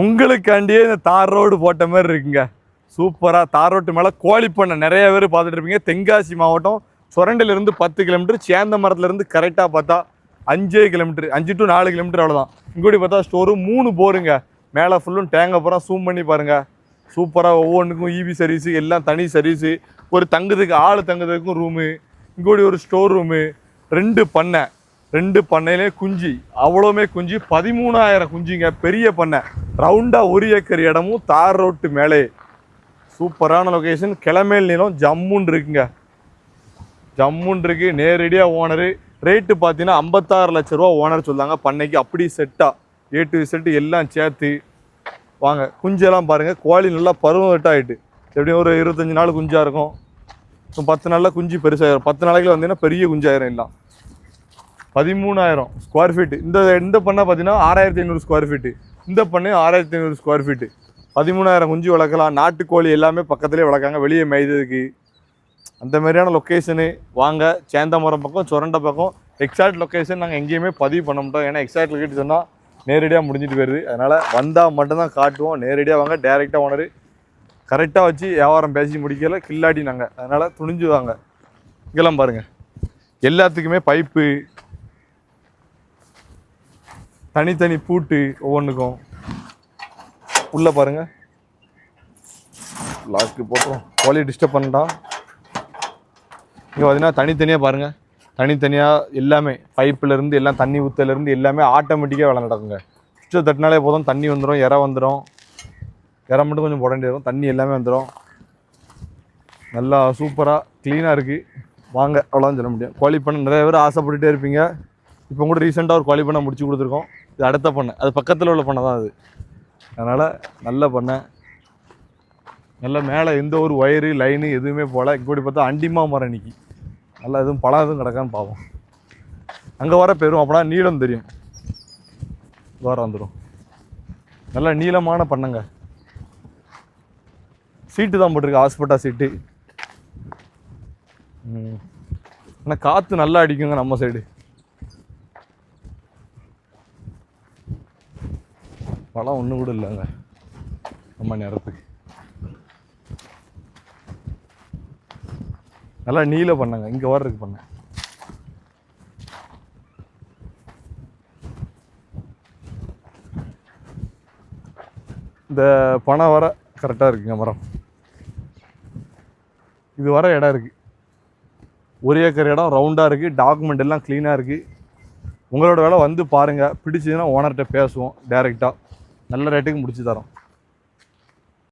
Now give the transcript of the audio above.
உங்களுக்காண்டியே இந்த தார் ரோடு போட்ட மாதிரி இருக்குங்க. சூப்பராக தார் ரோட்டு மேலே கோழி பண்ணை. நிறைய பேர் பார்த்துட்டு இருப்பீங்க. தென்காசி மாவட்டம் சுரண்டிலிருந்து பத்து கிலோமீட்டர் சேந்தமரத்துலேருந்து கரெக்டாக பார்த்தா அஞ்சே கிலோமீட்டர் அஞ்சு டு நாலு கிலோமீட்டர் அவ்வளோதான் இங்கூடி பார்த்தா ஸ்டோரு மூணு போருங்க மேலே ஃபுல்லும் டேங்க அப்புறம் ஜூம் பண்ணி பாருங்கள் சூப்பராக ஒவ்வொன்றுக்கும் இபி சர்வீஸு எல்லாம் தனி சர்வீஸு ஒரு தங்குறதுக்கு ஆள் தங்குறதுக்கும் ரூமு இங்கூடி ஒரு ஸ்டோர் ரூமு ரெண்டு பண்ணை. ரெண்டு பண்ணையிலே குஞ்சு. அவ்வளோமே குஞ்சு. பதிமூணாயிரம் குஞ்சுங்க. பெரிய பண்ணை. ரவுண்டாக ஒரு ஏக்கர் இடமும் தார் ரோட்டு மேலே. சூப்பரான லொக்கேஷன் கிளமேல் நிலம் ஜம்முன்னு இருக்குங்க. ஜம்முன்னு இருக்கு. நேரடியாக ஓனரு ரேட்டு பார்த்தீங்கன்னா ஐம்பத்தாறு லட்ச ரூபா ஓனர் சொல்லாங்க பண்ணைக்கு அப்படி செட்டாக ஏ டு செட்டு எல்லாம் சேர்த்து. வாங்க குஞ்செல்லாம் பாருங்கள் கோழி நல்லா பருவம் வெட்டாயிட்டு எப்படியும் ஒரு இருபத்தஞ்சி நாள் குஞ்சாக இருக்கும். இப்போ பத்து நாளில் குஞ்சு பெருசாகிடும் பத்து நாளைக்கு வந்தீங்கன்னா பெரிய குஞ்சாயிரம் எல்லாம். பதிமூணாயிரம் ஸ்கொயர் ஃபீட்டு இந்த இந்த பண்ணால் பார்த்தீங்கன்னா ஆறாயிரத்தி ஐநூறு ஸ்கொயர் ஃபீட்டு இந்த பண்ணை ஆறாயிரத்தி ஐநூறு ஸ்கொயர் ஃபீட்டு பதிமூணாயிரம் குஞ்சு வளர்க்கலாம். நாட்டுக்கோழி எல்லாமே பக்கத்துலேயே வளர்க்காங்க. வெளியே மேய்ததுக்கு அந்த மாதிரியான லொக்கேஷனு வாங்க. சேந்தமரம் பக்கம் சுரண்ட பக்கம். எக்ஸாக்ட் லொக்கேஷன் நாங்கள் எங்கேயுமே பதிவு பண்ண மாட்டோம். ஏன்னா எக்ஸாக்ட் லொக்கேட் சொன்னால் நேரடியாக முடிஞ்சிட்டு போயிருது. அதனால் வந்தால் மட்டும்தான் காட்டுவோம். நேரடியாக வாங்க. டேரெக்டாக ஓனர் கரெக்டாக வச்சு வியாபாரம் பேசி முடிக்கல. கில்லாடி நாங்கள் அதனால் துணிஞ்சு வாங்க. இங்கெல்லாம் பாருங்கள் எல்லாத்துக்குமே பைப்பு தனித்தனி பூட்டு ஒவ்வொன்றுக்கும் உள்ளே பாருங்கள் லாக்கு போட்டோம் கோழி டிஸ்டர்ப் பண்ணிட்டான் இங்கே பார்த்தீங்கன்னா தனித்தனியாக பாருங்கள் தனித்தனியாக எல்லாமே பைப்பிலேருந்து எல்லாம் தண்ணி ஊற்றலேருந்து எல்லாமே ஆட்டோமேட்டிக்காக வேலை நடக்குங்க. சுவிட்சை தட்டினாலே போதும். தண்ணி வந்துடும் இற வந்துடும் இற மட்டும் கொஞ்சம் போட வேண்டியது தண்ணி எல்லாமே வந்துடும் நல்லா சூப்பராக க்ளீனாக இருக்குது வாங்க அவ்வளோதான் சொல்ல முடியும். கோழி பண்ண நிறைய பேர் ஆசைப்பட்டுட்டே இருப்பீங்க. இப்போ கூட ரீசெண்டாக ஒரு கோழி பண்ண முடிச்சு கொடுத்துருக்கோம். இது அடுத்த பண்ணை. அது பக்கத்தில் உள்ள பண்ணை தான் அது. அதனால் நல்ல பண்ணை. நல்லா மேலே எந்த ஒரு ஒயரு லைனு எதுவுமே போகல இப்படி பார்த்தா அண்டிமா மரம் நிற்கி நல்லா எதுவும் பழம் எதுவும் கிடக்கான்னு பார்ப்போம் அங்கே வர பெரும் அப்படின்னா நீளம் தெரியும். வர வந்துடும் நல்லா நீளமான பண்ணங்க. சீட்டு தான் போட்டிருக்கு ஹாஸ்பிட்டா சீட்டு. ம். ஆனால் காற்று நல்லா அடிக்குங்க நம்ம சைடு பழம் ஒன்றும் கூட இல்லைங்க. நம்ம நேரத்துக்கு. நல்லா நீல பண்ணாங்க. இங்கே வர இருக்கு பண்ண. இந்த பணம் வர கரெக்டாக இருக்குங்க மரம். இது வர இடம் இருக்குது ஒரு ஏக்கர் இடம் ரவுண்டாக இருக்குது டாக்குமெண்ட் எல்லாம் க்ளீனாக இருக்குது உங்களோட வேலை வந்து பாருங்கள் பிடிச்சதுன்னா ஓனர்கிட்ட பேசுவோம் டேரெக்டாக நல்ல ரேட்டுக்கு முடிச்சு தரோம்.